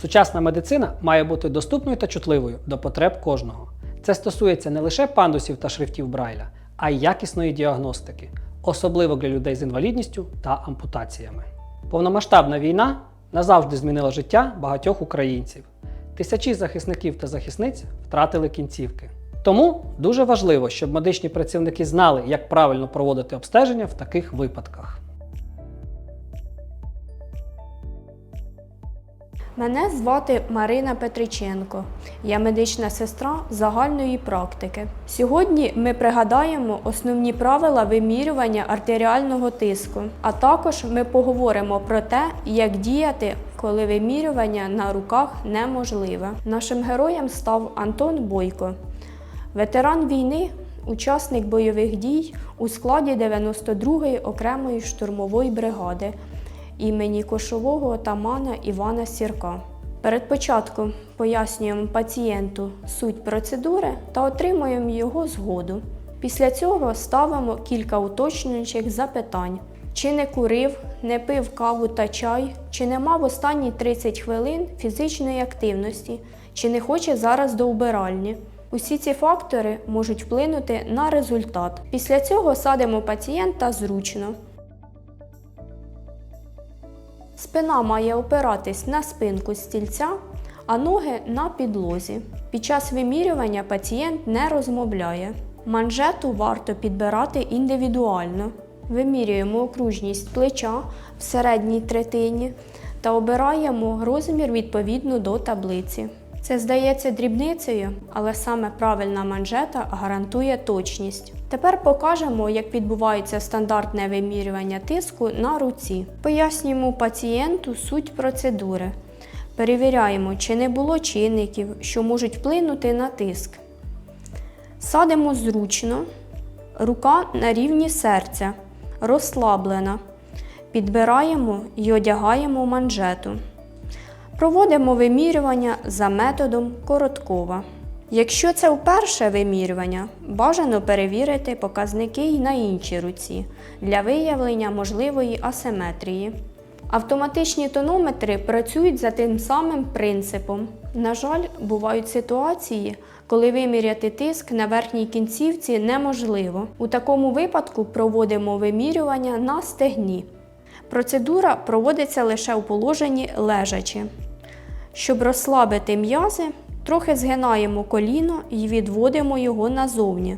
Сучасна медицина має бути доступною та чутливою до потреб кожного. Це стосується не лише пандусів та шрифтів Брайля, а й якісної діагностики, особливо для людей з інвалідністю та ампутаціями. Повномасштабна війна назавжди змінила життя багатьох українців. Тисячі захисників та захисниць втратили кінцівки. Тому дуже важливо, щоб медичні працівники знали, як правильно проводити обстеження в таких випадках. Мене звати Марина Петриченко. Я медична сестра загальної практики. Сьогодні ми пригадаємо основні правила вимірювання артеріального тиску, а також ми поговоримо про те, як діяти, коли вимірювання на руках неможливе. Нашим героєм став Антон Бойко, ветеран війни, учасник бойових дій у складі 92-ї окремої штурмової бригади імені кошового отамана Івана Сірка. Перед початком пояснюємо пацієнту суть процедури та отримуємо його згоду. Після цього ставимо кілька уточнюючих запитань: чи не курив, не пив каву та чай, чи не мав останні 30 хвилин фізичної активності, чи не хоче зараз до вбиральні. Усі ці фактори можуть вплинути на результат. Після цього садимо пацієнта зручно. Спина має опиратись на спинку стільця, а ноги на підлозі. Під час вимірювання пацієнт не розмовляє. Манжету варто підбирати індивідуально. Вимірюємо окружність плеча в середній третині та обираємо розмір відповідно до таблиці. Це здається дрібницею, але саме правильна манжета гарантує точність. Тепер покажемо, як відбувається стандартне вимірювання тиску на руці. Пояснюємо пацієнту суть процедури. Перевіряємо, чи не було чинників, що можуть вплинути на тиск. Садимо зручно, рука на рівні серця, розслаблена. Підбираємо і одягаємо манжету. Проводимо вимірювання за методом Короткова. Якщо це вперше вимірювання, бажано перевірити показники й на іншій руці для виявлення можливої асиметрії. Автоматичні тонометри працюють за тим самим принципом. На жаль, бувають ситуації, коли виміряти тиск на верхній кінцівці неможливо. У такому випадку проводимо вимірювання на стегні. Процедура проводиться лише у положенні лежачи. Щоб розслабити м'язи, трохи згинаємо коліно і відводимо його назовні.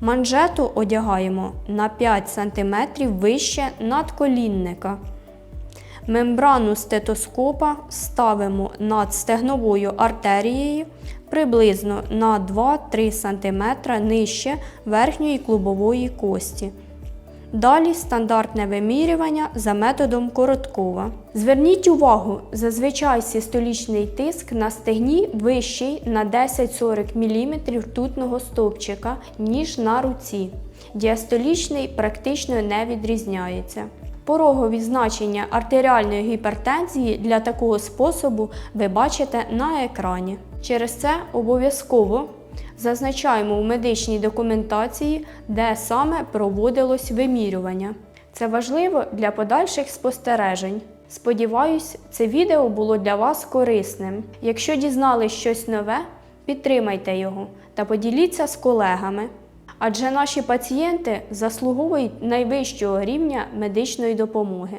Манжету одягаємо на 5 см вище надколінника. Мембрану стетоскопа ставимо над стегновою артерією приблизно на 2-3 см нижче верхньої клубової кості. Далі стандартне вимірювання за методом Короткова. Зверніть увагу, зазвичай систолічний тиск на стегні вищий на 10-40 мм ртутного стовпчика, ніж на руці. Діастолічний практично не відрізняється. Порогові значення артеріальної гіпертензії для такого способу ви бачите на екрані. Через це обов'язково зазначаємо у медичній документації, де саме проводилось вимірювання. Це важливо для подальших спостережень. Сподіваюсь, це відео було для вас корисним. Якщо дізнались щось нове, підтримайте його та поділіться з колегами. Адже наші пацієнти заслуговують найвищого рівня медичної допомоги.